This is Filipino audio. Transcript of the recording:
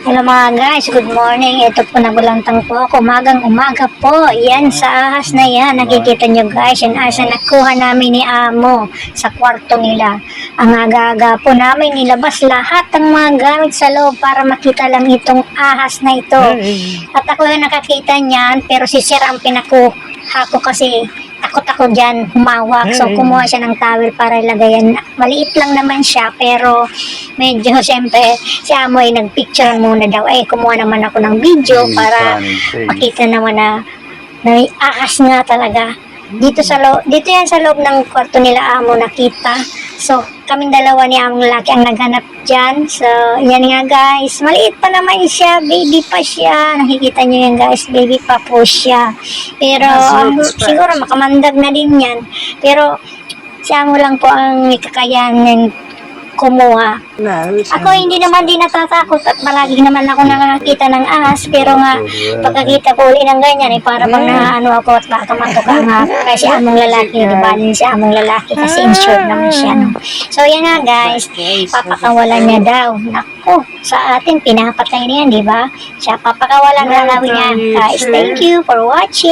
Hello mga guys, good morning. Ito po nagulantang po ako. Umagang umaga po. Yan sa ahas na yan. Nakikita nyo guys, yung ahas na nakuha namin ni Amo sa kwarto nila. Ang aga-aga po namin nilabas lahat ng mga gamit sa loob para makita lang itong ahas na ito. At ako yung nakakita niyan, pero si Sir ang pinakuha ko kasi takot ako dyan humawak. So, kumuha siya ng towel para ilagayan. Maliit lang naman siya, pero medyo, siyempre, si Amo ay nagpicture muna daw. Eh, kumuha naman ako ng video para makita naman na, na may ahas nga talaga. Dito sa loob, dito yan sa loob ng kwarto nila Amo nakita. So, kaming dalawa ni Among Laki ang naghanap dyan. So, yan nga guys. Maliit pa naman siya. Baby pa siya. Nakikita nyo yan guys. Baby pa po siya. Pero, ang- siguro makamandag na din yan. Pero, siya mo lang po ang kakayanan kumuha. Ako hindi naman din natatakot at palagi naman ako nakakita ng ahas pero nga pagkakita ko uli ng ganyan eh para bang naano ako at baka matuka nga kasi among lalaki di ba? Din si among lalaki kasi insured naman siya no? so yan nga guys papakawalan niya daw. Nako sa atin pinapatay niya di ba? Siya papakawalan na daw niya guys. Thank you for watching